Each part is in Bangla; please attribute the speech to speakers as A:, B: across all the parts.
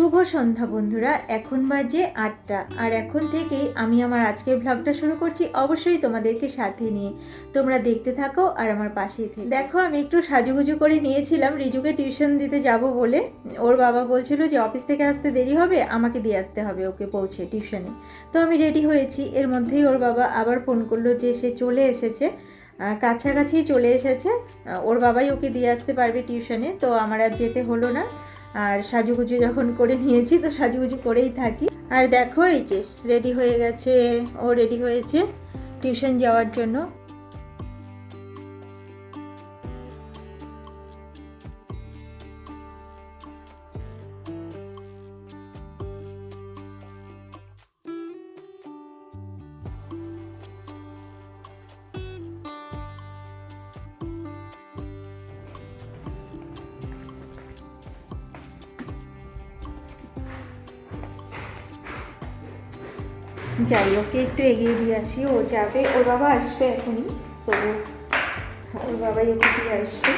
A: শুভ সন্ধ্যা বন্ধুরা, এখন বাজে আটটা। আর এখন থেকেই আমি আমার আজকের ব্লগটা শুরু করছি অবশ্যই তোমাদেরকে সাথে নিয়ে। তোমরা দেখতে থাকো আর আমার পাশেই থেকে। দেখো, আমি একটু সাজুগুজু করে নিয়েছিলাম, রিজুকে টিউশন দিতে যাব বলে। ওর বাবা বলছিল যে, অফিস থেকে আসতে দেরি হবে, আমাকে দিয়ে আসতে হবে ওকে পৌঁছে টিউশনে তো আমি রেডি হয়েছি। এর মধ্যেই ওর বাবা আবার ফোন করল যে, সে চলে এসেছে। কাছাকাছি চলে এসেছে। ওর বাবাই ওকে দিয়ে আসতে পারবে টিউশনে তো আমার আর যেতে হলো না। আর সাজুগুজু যখন করে নিয়েছি, তো সাজুগুজু করেই থাকি। আর দেখো এই যে রেডি হয়ে গেছে, ও রেডি হয়েছে টিউশন যাওয়ার জন্য। যাই ওকে একটু এগিয়ে দিয়ে আসি, ও যাবে, ওর বাবা আসবে এখনই তো ওর বাবাই ওকে দিয়ে আসবে।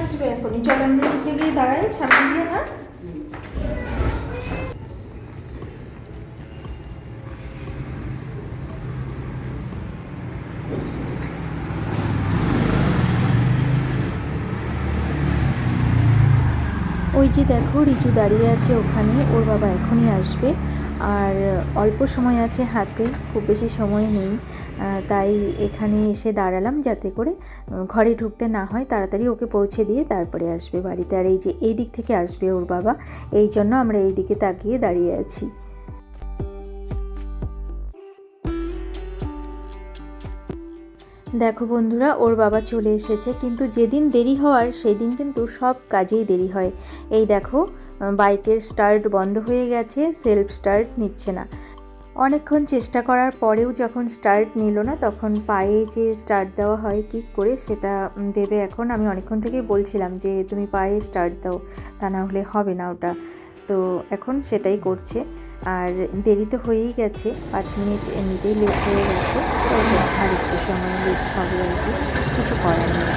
A: আসবে এখনই, চল আমরা নিচে গিয়ে দাঁড়াই, সামনে যে দেখো, রিচু দাঁড়িয়ে আছে ওখানে, ওর বাবা এখনই আসবে। আর অল্প সময় আছে হাতে, খুব বেশি সময় নেই। তাই এখানে এসে দাঁড়ালাম যাতে করে ঘরে ঢুকতে না হয়, তাড়াতাড়ি ওকে পৌঁছে দিয়ে তারপরে আসবে বাড়িতে। আর এই যে, এই দিক থেকে আসবে ওর বাবা, এই জন্য আমরা এই দিকে তাকিয়ে দাঁড়িয়ে আছি। দেখো বন্ধুরা, ওর বাবা চলে এসেছে। কিন্তু যেদিন দেরি হওয়ার, সেদিন কিন্তু সব কাজেই দেরি হয়। এই দেখো বাইকের স্টার্ট বন্ধ হয়ে গেছে, সেলফ স্টার্ট নিচ্ছে না। অনেকক্ষণ চেষ্টা করার পরেও যখন স্টার্ট নিল না, তখন পায়ে যে স্টার্ট দেওয়া হয়, কি করে সেটা দেবে এখন? আমি অনেকক্ষণ থেকেই বলছিলাম যে, তুমি পায়ে স্টার্ট দাও, তা না হলে হবে না ওটা। তো এখন সেটাই করছে। আর দেরি তো হয়েই গেছে, পাঁচ মিনিট এমনিতেই লেট হয়ে গেছে আর একটু সময় লেট হবে আর কি, কিছু করার নেই।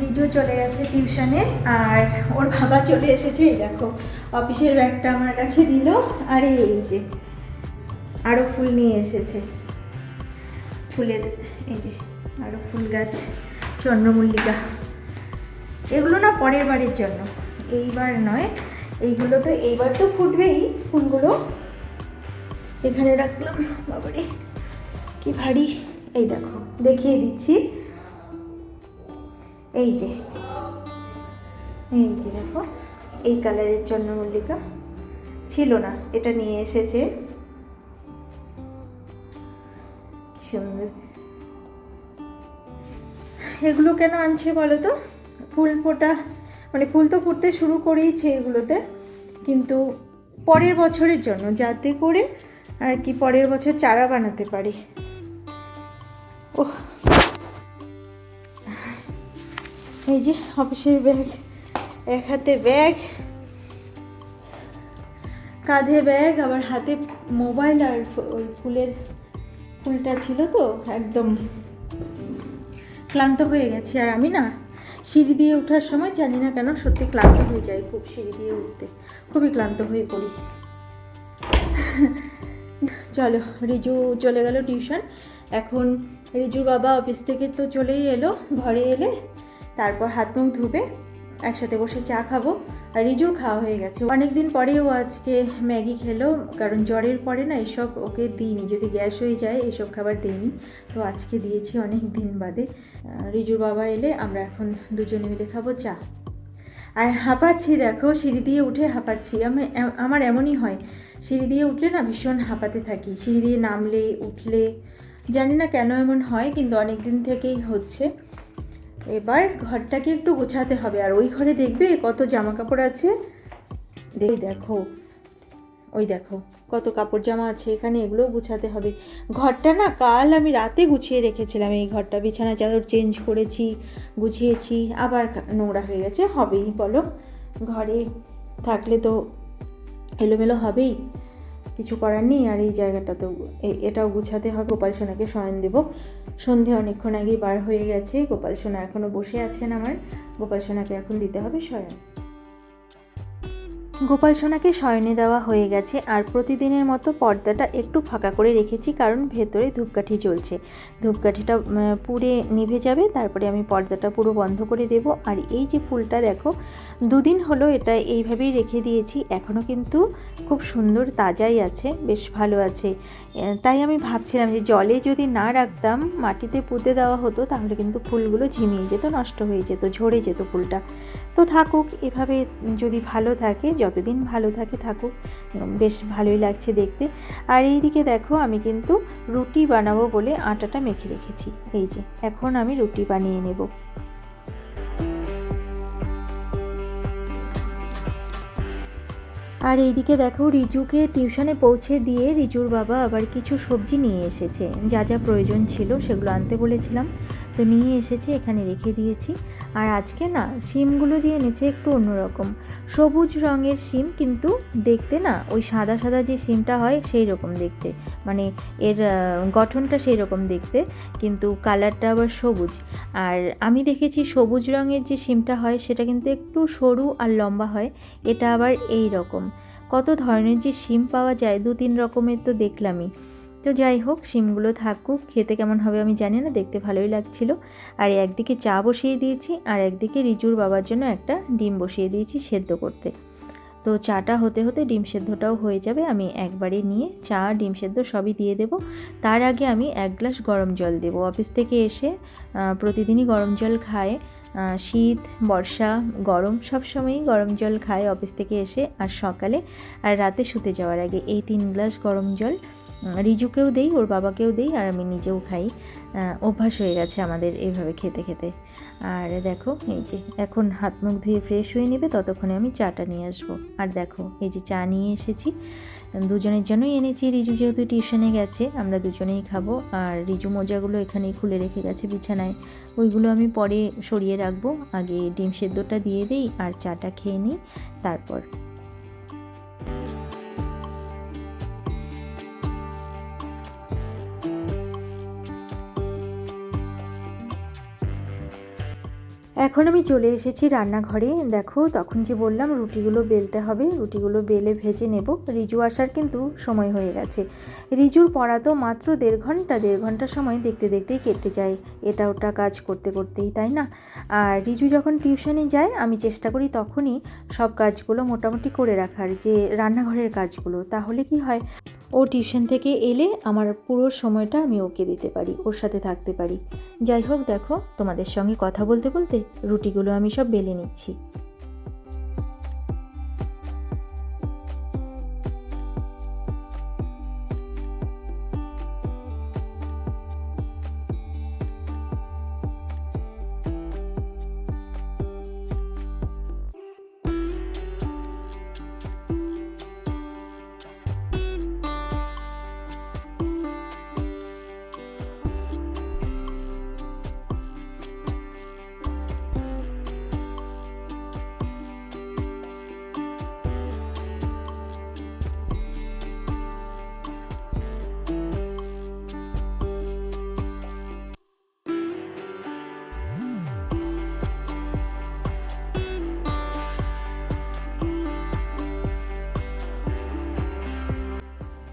A: রিজু চলে গেছে টিউশনে আর ওর বাবা চলে এসেছে দেখো, অফিসের ব্যাগটা আমার কাছে দিল, আর এই যে আরও ফুল নিয়ে এসেছে। ফুলের, এই যে আরও ফুল গাছ, চন্দ্রমল্লিকা। এগুলো না পরের বারের জন্য। এইবার নয়, এইগুলো তো এইবার তো ফুটবেই, ফুলগুলো। এখানে রাখলাম, বাবারে, কি ভারী। এই দেখো, দেখিয়ে দিচ্ছি। এই যে এই যে দেখো, এই কালারের চন্দ্রমল্লিকা। ছিল না, এটা নিয়ে এসেছে। সুন্দর এগুলো কেন আনছে বলো তো? ফুল ফোটা মানে ফুল তো ফুটতে শুরু করেইছে এগুলোতে, কিন্তু পরের বছরের জন্য, যাতে করে আর কি পরের বছর চারা বানাতে পারি। ওহ। এই যে অফিসের ব্যাগ, এক হাতে ব্যাগ, কাঁধে ব্যাগ, আবার হাতে মোবাইল আর ওই ফুলের ফুলটা ছিল তো, একদম ক্লান্ত হয়ে গেছি। আর আমি না, সিঁড়ি দিয়ে ওঠার সময় জানি না কেন সত্যি ক্লান্ত হয়ে যায় খুব সিঁড়ি দিয়ে উঠতে। খুবই ক্লান্ত হয়ে পড়ি। চলো, রিজু চলে গেল টিউশন। এখন রিজুর বাবা অফিস থেকে তো চলেই এলো, ঘরে এলে তারপর হাত মুখ ধুবে, একসাথে বসে চা খাব। আর রিজুর খাওয়া হয়ে গেছে। অনেক দিন পরেও আজকে ম্যাগি খেলো, কারণ জ্বরের পরে না এসব ওকে দিইনি। যদি গ্যাস হয়ে যায়, এসব খাবার দিইনি। তো আজকে দিয়েছি অনেক দিন বাদে। রিজুর বাবা এলে আমরা এখন দুজনে মিলে খাব চা। আর হাঁপাচ্ছি দেখো, সিঁড়ি দিয়ে উঠে হাঁপাচ্ছি। আমি আমার এমনই হয়। সিঁড়ি দিয়ে উঠলে না ভীষণ হাঁপাতে থাকি। সিঁড়ি দিয়ে নামলে উঠলে, জানি না কেন এমন হয়, কিন্তু অনেক দিন থেকেই হচ্ছে। এবার ঘরটাকে একটু গোছাতে হবে। আর ওই ঘরে দেখবে কত জামা কাপড় আছে। দেখে দেখো, ওই দেখো, কত কাপড় জামা আছে এখানে, এগুলোও গুছাতে হবে। ঘরটা না কাল আমি রাতে গুছিয়ে রেখেছিলাম। এই ঘরটা বিছানা চাদর চেঞ্জ করেছি, গুছিয়েছি, আবার নোংরা হয়ে গেছে, হবেই, বলো। ঘরে থাকলে তো এলোমেলো হবেই। কিছু করার নেই আর এই জায়গাটাতেও এটাও গুছাতে হবে। গোপাল সোনাকে শয়ন দেব। সন্ধে অনেকক্ষণ আগেই বার হয়ে গেছে। গোপাল সোনা এখনও বসে আছেন আমার। গোপাল সোনাকে এখন দিতে হবে শয়ন। গোপাল সোনাকে শয়নে দেওয়া হয়ে গেছে। আর প্রতিদিনের মতো পর্দাটা একটু ফাঁকা করে রেখেছি, কারণ ভেতরে ধূপকাঠি জ্বলছে। ধূপকাঠিটা পুড়ে নিভে যাবে। তারপরে আমি পর্দাটা পুরো বন্ধ করে দেব। আর এই যে ফুলটা দেখো, দুদিন হলো এটা এইভাবেই রেখে দিয়েছি। এখনও কিন্তু খুব সুন্দর তাজাই আছে, বেশ ভালো আছে। তাই আমি ভাবছিলাম যে জলে যদি না রাখতাম, মাটিতে পুঁতে দেওয়া হতো, তাহলে কিন্তু ফুলগুলো ঝিমিয়ে যেত, নষ্ট হয়ে যেত, ঝরে যেত ফুলটা। তো থাকুক, এভাবে যদি ভালো থাকে, যতদিন ভালো থাকে থাকুক বেশ ভালোই লাগছে দেখতে। আর এইদিকে দেখো, আমি কিন্তু রুটি বানাবো বলে আটাটা মেখে রেখেছি। এই যে, এখন আমি রুটি বানিয়ে নেব। আর এইদিকে দেখো, রিজুকে টিউশনে পৌঁছে দিয়ে রিজুর বাবা আবার কিছু সবজি নিয়ে এসেছে। যা যা প্রয়োজন ছিল সেগুলো আনতে বলেছিলাম। তো নিয়ে এসেছি, এখানে রেখে দিয়েছি। আর আজকে না, শিমগুলো যে এনেছে একটু অন্যরকম। সবুজ রঙের শিম কিন্তু দেখতে না, ওই সাদা সাদা যে শিমটা হয় সেই রকম দেখতে। মানে এর গঠনটা সেই রকম দেখতে, কিন্তু কালারটা আবার সবুজ। আর আমি দেখেছি সবুজ রঙের যে শিমটা হয়, সেটা কিন্তু একটু সরু আর লম্বা হয়, এটা আবার এই রকম। কত ধরনের যে শিম পাওয়া যায় দু তিন রকমের তো দেখলামই। তো যাই হোক, শিমগুলো থাকুক, খেতে কেমন হবে আমি জানি না, দেখতে ভালোই লাগছিল। আর একদিকে চা বসিয়ে দিয়েছি, আর একদিকে রিজুর বাবার জন্য একটা ডিম বসিয়ে দিয়েছি সেদ্ধ করতে। তো চাটা হতে হতে ডিম সেদ্ধটাও হয়ে যাবে, আমি একবারে নিয়ে চা, ডিম সেদ্ধ সবই দিয়ে দেব। তার আগে আমি এক গ্লাস গরম জল দেবো। অফিস থেকে এসে প্রতিদিনই গরম জল খায়। শীত, বর্ষা, গরম, সব সময়ই গরম জল খায় অফিস থেকে এসে। আর সকালে, আর রাতে শুতে যাওয়ার আগে এই তিন গ্লাস গরম জল রিজুকেও দেই, ওর বাবাকেও দেই, আর আমি নিজেও খাই। অভ্যাস হয়ে গেছে আমাদের এইভাবে খেতে খেতে। আর দেখো, এই যে এখন হাত মুখ ধুয়ে ফ্রেশ হয়ে নেবে, ততক্ষণে আমি চাটা নিয়ে আসব। আর দেখো, এই যে চা নিয়ে এসেছি। দুজনের জন্যই এনেছি, রিজু যেহেতু টিউশনে গেছে, আমরা দুজনেই খাব। আর রিজু মোজাগুলো এখানেই খুলে রেখে গেছে বিছানায়। ওইগুলো আমি পরে সরিয়ে রাখব। আগে ডিম সেদ্ধটা দিয়ে দিই, আর চাটা খেয়ে নিই, তারপর এখন আমি চলে এসেছি রান্নাঘরে। দেখো, তখন যে বললাম রুটিগুলো বেলতে হবে, রুটিগুলো বেলে ভেজে নেব। রিজু আসার কিন্তু সময় হয়ে গেছে। রিজুর পড়া তো মাত্র দেড় ঘণ্টা দেড় ঘণ্টা সময় দেখতে দেখতেই কেটে যায়। এটা ওটা কাজ করতে করতেই, তাই না? আর রিজু যখন টিউশনে যায়, আমি চেষ্টা করি তখনই সব কাজগুলো মোটামুটি করে রাখার, যে রান্নাঘরের কাজগুলো। তাহলে কি হয়? ও টিউশন থেকে এলে আমার পুরো সময়টা আমি ওকে দিতে পারি, ওর সাথে থাকতে পারি। যাই হোক দেখো, তোমাদের সঙ্গে কথা বলতে বলতে রুটিগুলো আমি সব বেলে নিচ্ছি।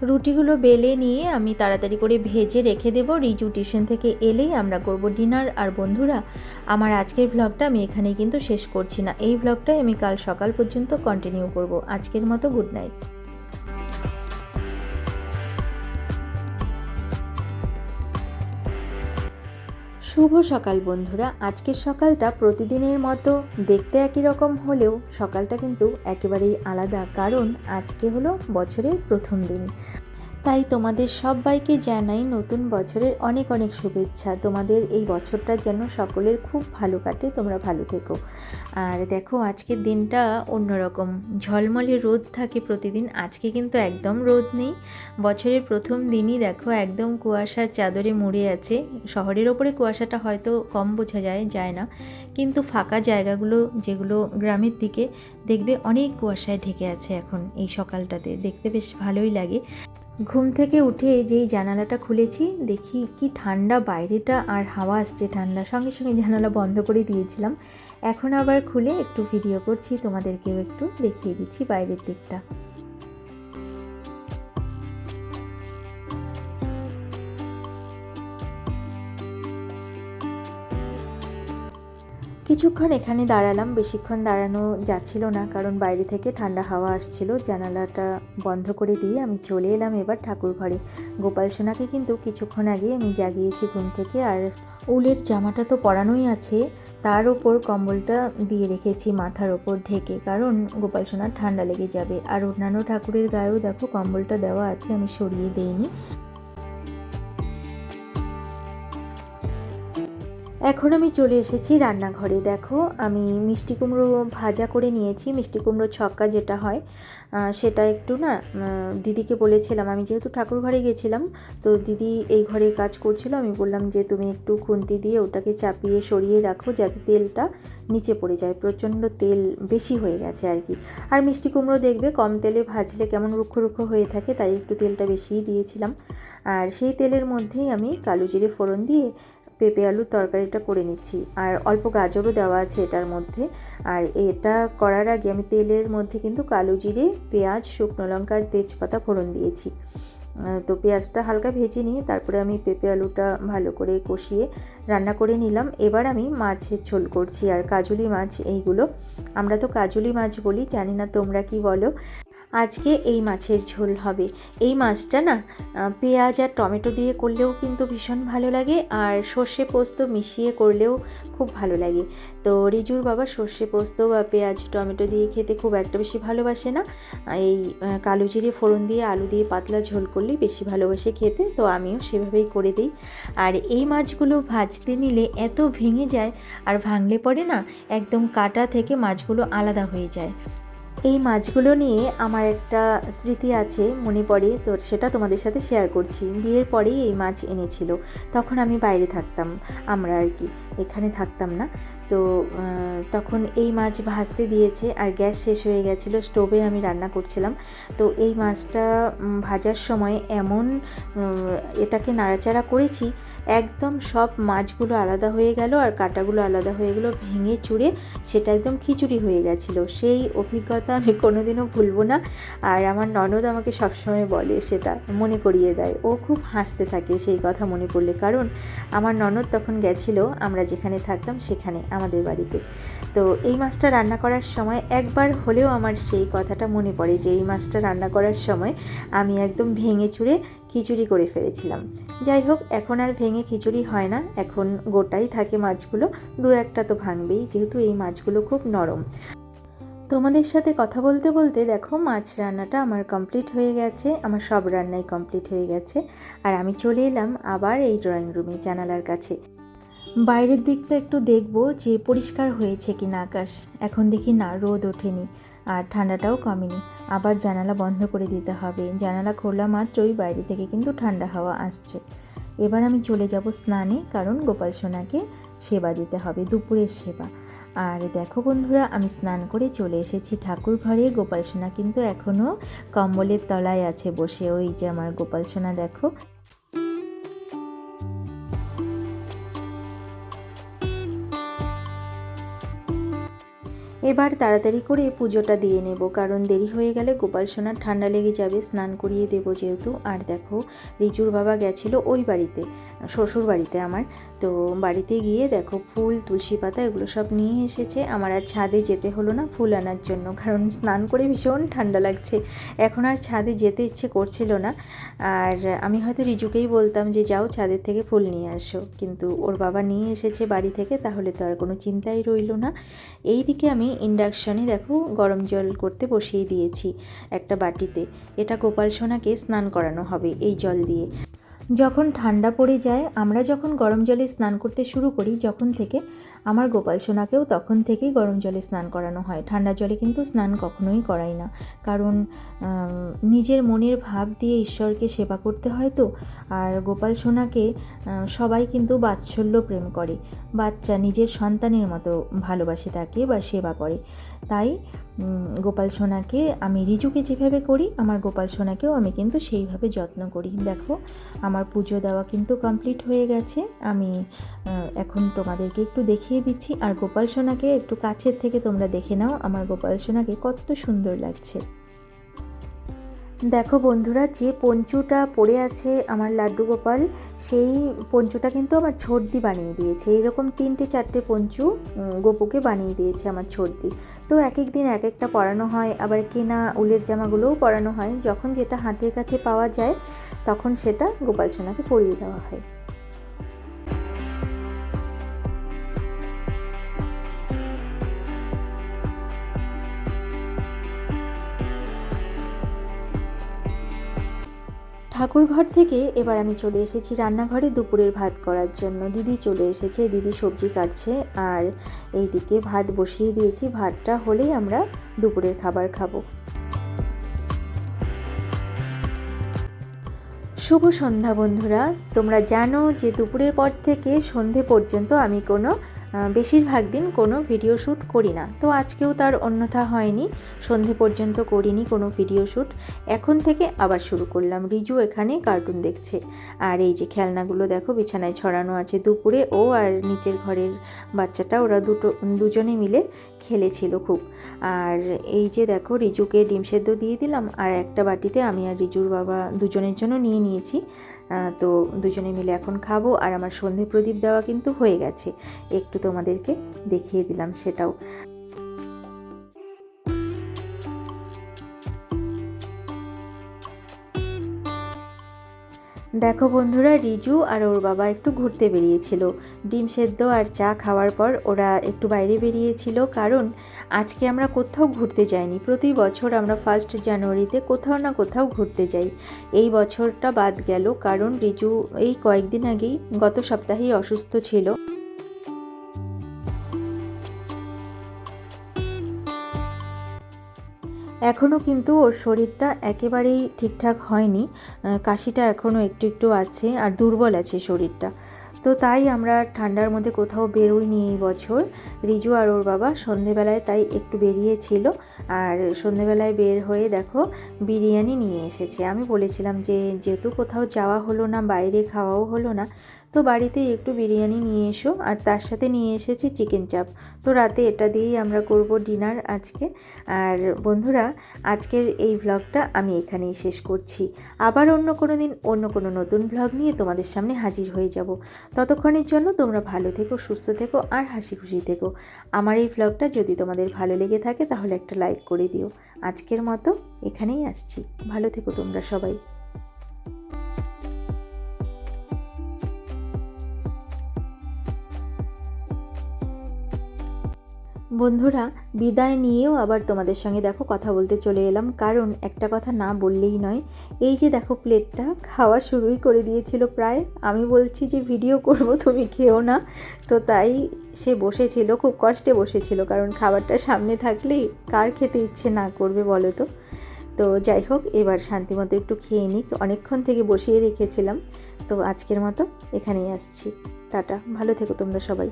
A: রুটিগুলো বেলে নিয়ে আমি তাড়াতাড়ি করে ভেজে রেখে দেব। রিজু টিউশন থেকে এলেই আমরা করব ডিনার। আর বন্ধুরা, আমার আজকের ভ্লগটা আমি এখানেই কিন্তু শেষ করছি না। এই ভ্লগটাই আমি কাল সকাল পর্যন্ত কন্টিনিউ করব। আজকের মতো গুড নাইট শুভ সকাল বন্ধুরা। আজকের সকালটা প্রতিদিনের মতো দেখতে একই রকম হলেও সকালটা কিন্তু একেবারেই আলাদা, কারণ আজকে হলো বছরের প্রথম দিন। তাই তোমাদের সবাইকে জানাই নতুন বছরের অনেক অনেক শুভেচ্ছা। তোমাদের এই বছরটা যেন সকলের খুব ভালো কাটে, তোমরা ভালো থেকো। আর দেখো, আজকের দিনটা অন্যরকম। ঝলমলে রোদ থাকে প্রতিদিন, আজকে কিন্তু একদম রোদ নেই। বছরের প্রথম দিনই দেখো, একদম কুয়াশার চাদরে মুড়ে আছে। শহরের ওপরে কুয়াশাটা হয়তো কম বোঝা যায় যায় না। কিন্তু ফাঁকা জায়গাগুলো, যেগুলো গ্রামের দিকে, দেখবে অনেক কুয়াশায় ঢেকে আছে এখন এই সকালটাতে। দেখতে বেশ ভালোই লাগে। ঘুম থেকে উঠে যেই জানালাটা খুলেছি, দেখি কি ঠান্ডা বাইরেটা আর হাওয়া আসছে ঠান্ডা। সঙ্গে সঙ্গে জানালা বন্ধ করে দিয়েছিলাম। এখন আবার খুলে একটু ভিডিও করছি, তোমাদেরকেও একটু দেখিয়ে দিচ্ছি বাইরের দিকটা। কিছুক্ষণ এখানে দাঁড়ালাম। বেশিক্ষণ দাঁড়ানো যাচ্ছিল না, কারণ বাইরে থেকে ঠান্ডা হাওয়া আসছিল। জানালাটা বন্ধ করে দিয়ে আমি চলে এলাম এবার ঠাকুর ঘরে। গোপাল সোনাকে কিন্তু কিছুক্ষণ আগে আমি জাগিয়েছি ঘুম থেকে, আর উলের জামাটা তো পরানোই আছে। তার ওপর কম্বলটা দিয়ে রেখেছি মাথার ওপর ঢেকে, কারণ গোপাল সোনার ঠান্ডা লেগে যাবে। আর অন্যান্য ঠাকুরের গায়েও দেখো কম্বলটা দেওয়া আছে, আমি সরিয়ে দেইনি। এখন আমি চলে এসেছি রান্নাঘরে। দেখো, আমি মিষ্টি কুমড়ো ভাজা করে নিয়েছি। মিষ্টি কুমড়ো ছক্কা যেটা হয় সেটা একটু না দিদিকে বলেছিলাম। আমি যেহেতু ঠাকুর ঘরে গেছিলাম, তো দিদি এই ঘরে কাজ করছিল। আমি বললাম যে, তুমি একটু খুন্তি দিয়ে ওটাকে চাপিয়ে সরিয়ে রাখো যাতে তেলটা নিচে পড়ে যায়। প্রচণ্ড তেল বেশি হয়ে গেছে আর কি। আর মিষ্টি কুমড়ো দেখবে, কম তেলে ভাজলে কেমন রুক্ষ রুক্ষ হয়ে থাকে, তাই একটু তেলটা বেশিই দিয়েছিলাম। আর সেই তেলের মধ্যেই আমি কালো জিরে ফোড়ন দিয়ে পেঁপে আলুর তরকারিটা করে নিচ্ছি। আর অল্প গাজরও দেওয়া আছে এটার মধ্যে। আর এটা করার আগে আমি তেলের মধ্যে কিন্তু কালো জিরে, পেঁয়াজ, শুকনো লঙ্কা আর তেজপাতা ফোড়ন দিয়েছি। তো পেঁয়াজটা হালকা ভেজে নিয়ে তারপরে আমি পেঁপে আলুটা ভালো করে কষিয়ে রান্না করে নিলাম। এবার আমি মাছের ঝোল করছি। আর কাজুলি মাছ এইগুলো। আমরা তো কাজুলি মাছ বলি, জানি না তোমরা কি বলো। আজকে এই মাছের ঝোল হবে। এই মাছটা না পেঁয়াজ আর টমেটো দিয়ে করলেও কিন্তু ভীষণ ভালো লাগে আর সর্ষে পোস্ত মিশিয়ে করলেও খুব ভালো লাগে। তো রিজুর বাবা সর্ষে পোস্ত বা পেঁয়াজ, টমেটো দিয়ে খেতে খুব একটা বেশি ভালোবাসে না। এই কালো জিরে ফোড়ন দিয়ে আলু দিয়ে পাতলা ঝোল করলেই বেশি ভালোবাসে খেতে, তো আমিও সেভাবেই করে দিই। আর এই মাছগুলো ভাজতে নিলে এত ভেঙে যায় আর ভাঙলে পরে না, একদম কাটা থেকে মাছগুলো আলাদা হয়ে যায়। এই মাছগুলো নিয়ে আমার একটা স্মৃতি আছে, মনে পড়ে। তো সেটা তোমাদের সাথে শেয়ার করছি। বিয়ের পরেই এই মাছ এনেছিল। তখন আমি বাইরে থাকতাম, আমরা আর কি। এখানে থাকতাম না। তো তখন এই মাছ ভাজতে দিয়েছে আর গ্যাস শেষ হয়ে গেছিল, স্টোভে আমি রান্না করছিলাম। তো এই মাছটা ভাজার সময় এমন এটাকে নাড়াচাড়া করেছি একদম সব মাছগুলো আলাদা হয়ে গেল আর কাটাগুলো আলাদা হয়ে গেলো, ভেঙে চুড়ে সেটা একদম খিচুড়ি হয়ে গেছিল। সেই অভিজ্ঞতা আমি কোনোদিনও ভুলবো না আর আমার ননদ আমাকে সবসময় বলে সেটা, মনে করিয়ে দেয়। ও খুব হাসতে থাকে সেই কথা মনে পড়লে কারণ আমার ননদ তখন গেছিল, আমরা যেখানে থাকতাম সেখানে আমাদের বাড়িতে। তো এই মাছটা রান্না করার সময় একবার হলেও আমার সেই কথাটা মনে পড়ে যে এই মাছটা রান্না করার সময় আমি একদম ভেঙে চুড়ে খিচুড়ি করে ফেলেছিলাম। যাই হোক, এখন আর ভেঙে খিচুড়ি হয় না। এখন গোটাই থাকে মাছগুলো। দু একটা তো ভাঙবেই, যেহেতু এই মাছগুলো খুব নরম। তোমাদের সাথে কথা বলতে বলতে দেখো, মাছ রান্নাটা আমার কমপ্লিট হয়ে গেছে। আমার সব রান্নাই কমপ্লিট হয়ে গেছে। আর আমি চলে এলাম আবার এই ড্রয়িং রুমে জানালার কাছে। বাইরের দিকটা একটু দেখব যে পরিষ্কার হয়েছে কি না আকাশ। এখন দেখি না, রোদ ওঠেনি। আর ঠান্ডাটাও কমেনি। আবার জানালা বন্ধ করে দিতে হবে। জানালা খোলা মাত্রই বাইরে থেকে কিন্তু ঠান্ডা হাওয়া আসছে। এবার আমি চলে যাব স্নানে, কারণ গোপাল সোনাকে সেবা দিতে হবে, দুপুরের সেবা। আর দেখো বন্ধুরা, আমি স্নান করে চলে এসেছি ঠাকুর ঘরে। গোপাল সোনা কিন্তু এখনও কম্বলের তলায় আছে বসে। ওই যে আমার গোপাল সোনা, দেখো। এবার তাড়াতাড়ি করে পুজোটা দিয়ে নেব, কারণ দেরি হয়ে গেলে গোপাল সোনার ঠান্ডা লেগে যাবে, স্নান করিয়ে দেবো যেহেতু। আর দেখো, রিজুর বাবা গেছিল ওই বাড়িতে শ্বশুর বাড়িতে আমার। তো বাড়িতে গিয়ে দেখো ফুল, তুলসী পাতা এগুলো সব নিয়ে এসেছে। আমার আর ছাদে যেতে হলো না ফুল আনার জন্য, কারণ স্নান করে ভীষণ ঠান্ডা লাগছে। এখন আর ছাদে যেতে ইচ্ছে করছিল না। আর আমি হয়তো রিজুকেই বলতাম যে, যাও ছাদের থেকে ফুল নিয়ে আসো। কিন্তু ওর বাবা নিয়ে এসেছে বাড়ি থেকে, তাহলে তো আর কোনো চিন্তাই রইল না। এই দিকে আমি ইন্ডাকশনে দেখো গরম জল করতে বসিয়ে দিয়েছি একটা বাটিতে। এটা গোপাল সোনাকে স্নান করানো হবে এই জল দিয়ে। যখন ঠান্ডা পড়ে যায়, আমরা যখন গরম জলে স্নান করতে শুরু করি, যখন থেকে আমার গোপাল সোনাকেও তখন থেকেই গরম জলে স্নান করানো হয়। ঠান্ডা জলে কিন্তু স্নান কখনোই করাই না। কারণ নিজের মনের ভাব দিয়ে ঈশ্বরকে সেবা করতে হয় তো। আর গোপাল সোনাকে সবাই কিন্তু বাৎসল্য প্রেম করে। বাচ্চা নিজের সন্তানের মতো ভালোবাসে তাকে বা সেবা করে। তাই গোপাল সোনাকে আমি রিজুকে যেভাবে করি, আমার গোপাল সোনাকেও আমি কিন্তু সেইভাবে যত্ন করি। দেখো, আমার পুজো দেওয়া কিন্তু কমপ্লিট হয়ে গেছে। আমি এখন তোমাদেরকে একটু দেখিয়ে দিচ্ছি। আর গোপাল সোনাকে একটু কাছের থেকে তোমরা দেখে নাও। আমার গোপাল সোনাকে কত সুন্দর লাগছে। দেখো বন্ধুরা, যে পঞ্চুটা পড়ে আছে আমার লাড্ডু গোপাল, সেই পঞ্চুটা কিন্তু আমার ছর্দি বানিয়ে দিয়েছে। এরকম তিনটে চারটে পঞ্চু গোপুকে বানিয়ে দিয়েছে আমার ছর্দি তো এক এক দিন এক একটা পরানো হয়, আবার কেনা উলের জামাগুলোও পরানো হয়। যখন যেটা হাতের কাছে পাওয়া যায়, তখন সেটা গোপাল সোনাকে পরিয়ে দেওয়া হয়। ঠাকুর ঘর থেকে এবার আমি চলে এসেছি রান্নাঘরে দুপুরের ভাত করার জন্য। দিদি চলে এসেছে, দিদি সবজি কাটছে আর এইদিকে ভাত বসিয়ে দিয়েছি। ভাতটা হলেই আমরা দুপুরের খাবার খাব। শুভ সন্ধ্যা বন্ধুরা। তোমরা জানো যে দুপুরের পর থেকে সন্ধে পর্যন্ত আমি কোনো বেশিরভাগ দিন কোনো ভিডিও শ্যুট করি না। তো আজকেও তার অন্যথা হয়নি। সন্ধে পর্যন্ত করিনি কোনো ভিডিও শ্যুট। এখন থেকে আবার শুরু করলাম। রিজু এখানে কার্টুন দেখছে। আর এই যে খেলনাগুলো দেখো, বিছানায় ছড়ানো আছে দুপুরে। ও আর নিচের ঘরের বাচ্চাটা, ওরা দুটো, দুজনে মিলে খেলেছিল খুব। আর এই যে দেখো, রিজুকে ডিম সেদ্ধ দিয়ে দিলাম। আর একটা বাটিতে আমি আর রিজুর বাবা দুজনের জন্য নিয়ে নিয়েছি। তো দুজনে মিলে এখন খাব আর আমার সন্ধে প্রদীপ দেওয়া কিন্তু হয়ে গেছে। একটু তোমাদেরকে দেখিয়ে দিলাম সেটাও। দেখো বন্ধুরা, রিজু আর ওর বাবা একটু ঘুরতে বেরিয়েছিল। ডিম সেদ্ধ আর চা খাওয়ার পর ওরা একটু বাইরে বেরিয়েছিল, কারণ আজকে আমরা কোথাও ঘুরতে যাইনি। প্রতি বছর আমরা ফার্স্ট জানুয়ারিতে কোথাও না কোথাও ঘুরতে যাই। এই বছরটা বাদ গেল কারণ রিজু এই কয়েকদিন আগেই গত সপ্তাহেই অসুস্থ ছিল। এখনও কিন্তু ওর শরীরটা একেবারেই ঠিকঠাক হয়নি। কাশিটা এখনও একটু একটু আছে আর দুর্বল আছে শরীরটা। তো তাই আমরা ঠান্ডার মধ্যে কোথাও বেরোইনি এই বছর। রিজু আর ওর বাবা সন্ধেবেলায় তাই একটু বেরিয়েছিল আর সন্ধেবেলায় বের হয়ে দেখো বিরিয়ানি নিয়ে এসেছে। আমি বলেছিলাম যে যেহেতু কোথাও যাওয়া হলো না, বাইরে খাওয়াও হলো না তো বাড়িতেই একটু বিরিয়ানি নিয়ে এসো, আর তার সাথে নিয়ে এসেছি চিকেন চাপ তো রাতে এটা দিয়েই আমরা করব ডিনার আজকে। আর বন্ধুরা, আজকের এই ভ্লগটা আমি এখানেই শেষ করছি। আবার অন্য কোনো দিন, অন্য কোনো নতুন ভ্লগ নিয়ে তোমাদের সামনে হাজির হয়ে যাব। ততক্ষণের জন্য তোমরা ভালো থেকো, সুস্থ থেকো, আর হাসি খুশি থেকো। আমার এই ভ্লগটা যদি তোমাদের ভালো লেগে থাকে, তাহলে একটা লাইক করে দিও। আজকের মতো এখানেই আসছি। ভালো থেকো তোমরা সবাই। বন্ধুরা, বিদায় নিয়েও আবার তোমাদের সঙ্গে দেখো কথা বলতে চলে এলাম। কারণ একটা কথা না বললেই নয়, এই যে দেখো প্লেটটা, খাওয়া শুরুই করে দিয়েছিল প্রায়। আমি বলছি যে, ভিডিও করব, তুমি খেও না। তো তাই সে বসেছিল, খুব কষ্টে বসেছিল। কারণ খাবারটা সামনে থাকলেই কার খেতে ইচ্ছে না করবে বলো তো? তো যাই হোক, এবার শান্তিমতো একটু খেয়ে নিক। অনেকক্ষণ থেকে বসিয়ে রেখেছিলাম। তো আজকের মতো এখানেই আসছি। টাটা। ভালো থেকো তোমরা সবাই।